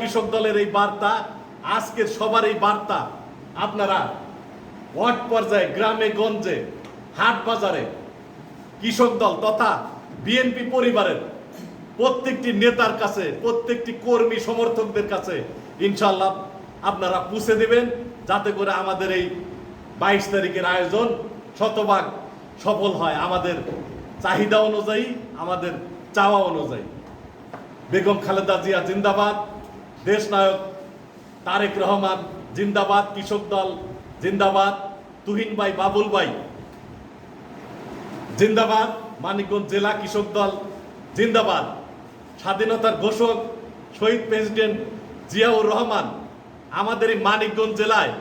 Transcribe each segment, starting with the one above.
কৃষক দলের এই বার্তা, আজকের সবার এই বার্তা, আপনারা ওয়ার্ড পর্যায়ে, গ্রামে, গঞ্জে, হাট বাজারে কৃষক দল তথা বিএনপি পরিবারের প্রত্যেকটি নেতার কাছে, প্রত্যেকটি কর্মী সমর্থকদের কাছে ইনশাল্লাহ আপনারা পুষে দেবেন, যাতে করে আমাদের এই বাইশ তারিখের আয়োজন শতভাগ সফল হয় আমাদের চাহিদা অনুযায়ী, আমাদের চাওয়া অনুযায়ী। বেগম খালেদা জিয়া জিন্দাবাদ। দেশনায়ক তারেক রহমান, জিন্দাবাদ কৃষক দল, জিন্দাবাদ তুহিন ভাই, বাবুল ভাই। জিন্দাবাদ মানিকগঞ্জ জেলা কৃষক দল, জিন্দাবাদ। স্বাধীনতার ঘোষক, শহীদ প্রেসিডেন্ট জিয়াউর রহমান আমাদের এই মানিকগঞ্জ জেলায়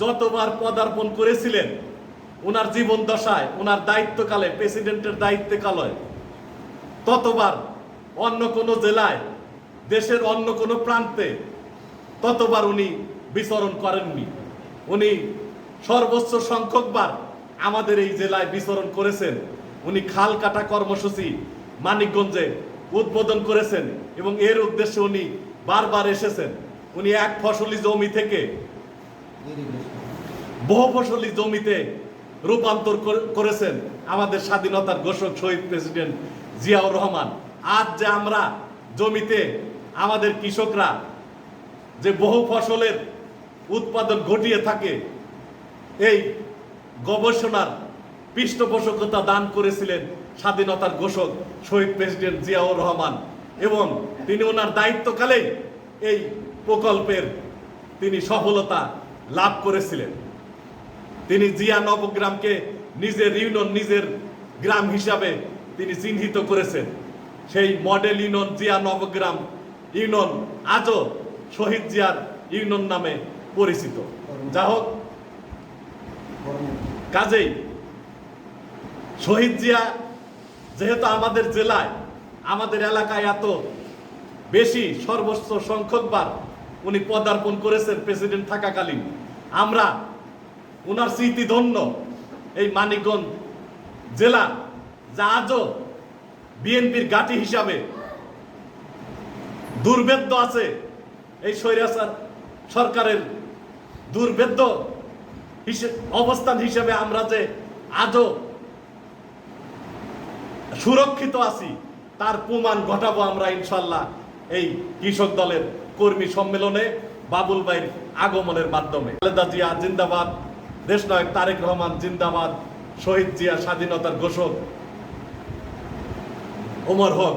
যতবার পদার্পণ করেছিলেন ওনার জীবন দশায় ওনার দায়িত্বকালে, প্রেসিডেন্টের দায়িত্বকালে ততবার অন্য কোনো জেলায় দেশের অন্য কোনো প্রান্তে ততবার উনি বিচরণ করেননি। উনি সর্বোচ্চ সংখ্যকবার আমাদের এই জেলায় বিচরণ করেছেন। উনি খাল কাটা কর্মসূচি মানিকগঞ্জে উদ্বোধন করেছেন এবং এর উদ্দেশ্যে উনি বারবার এসেছেন। উনি এক ফসলি জমি থেকে বহু ফসলি জমিতে রূপান্তর করেছেন। আমাদের স্বাধীনতার ঘোষক শহীদ প্রেসিডেন্ট জিয়াউর রহমান। আজ যে আমরা জমিতে আমাদের কৃষকরা যে বহু ফসলের উৎপাদন ঘটিয়ে থাকে, এই গবেষণার পৃষ্ঠপোষকতা দান করেছিলেন স্বাধীনতার ঘোষক শহীদ প্রেসিডেন্ট জিয়াউর রহমান এবং তিনি ওনার দায়িত্বকালেই এই প্রকল্পের তিনি সফলতা লাভ করেছিলেন। তিনি জিয়া নবগ্রামকে নিজের ইউনিয়ন নিজের গ্রাম হিসাবে তিনি চিহ্নিত করেছেন। সেই model union Zia Nabagram union আজও শহীদ জিয়ার ইউনিয়ন নামে পরিচিত। যা হোক, কাজেই শহীদ জিয়া যেহেতু আমাদের জেলায়, আমাদের এলাকায় এত বেশি সর্বোচ্চ সংখ্যকবার উনি পদার্পণ করেছেন প্রেসিডেন্ট থাকাকালীন, আমরা ওনার স্মৃতিধন্য এই মানিকগঞ্জ জেলা, যা আজও বিএনপির গাটি হিসাবে দুর্ভেদ্য আছে। এই স্বৈরাচার সরকারের দুর্ভেদ্য অবস্থান হিসেবে আমরা যে আজও সুরক্ষিত আছি, তার প্রমাণ ঘটাবো আমরা ইনশাল্লাহ এই কৃষক দলের কর্মী সম্মেলনে বাবুল ভাইয়ের আগমনের মাধ্যমে। খালেদা জিয়া জিন্দাবাদ, দেশনায়ক তারেক রহমান জিন্দাবাদ, শহীদ জিয়া স্বাধীনতার ঘোষক ওমর হক।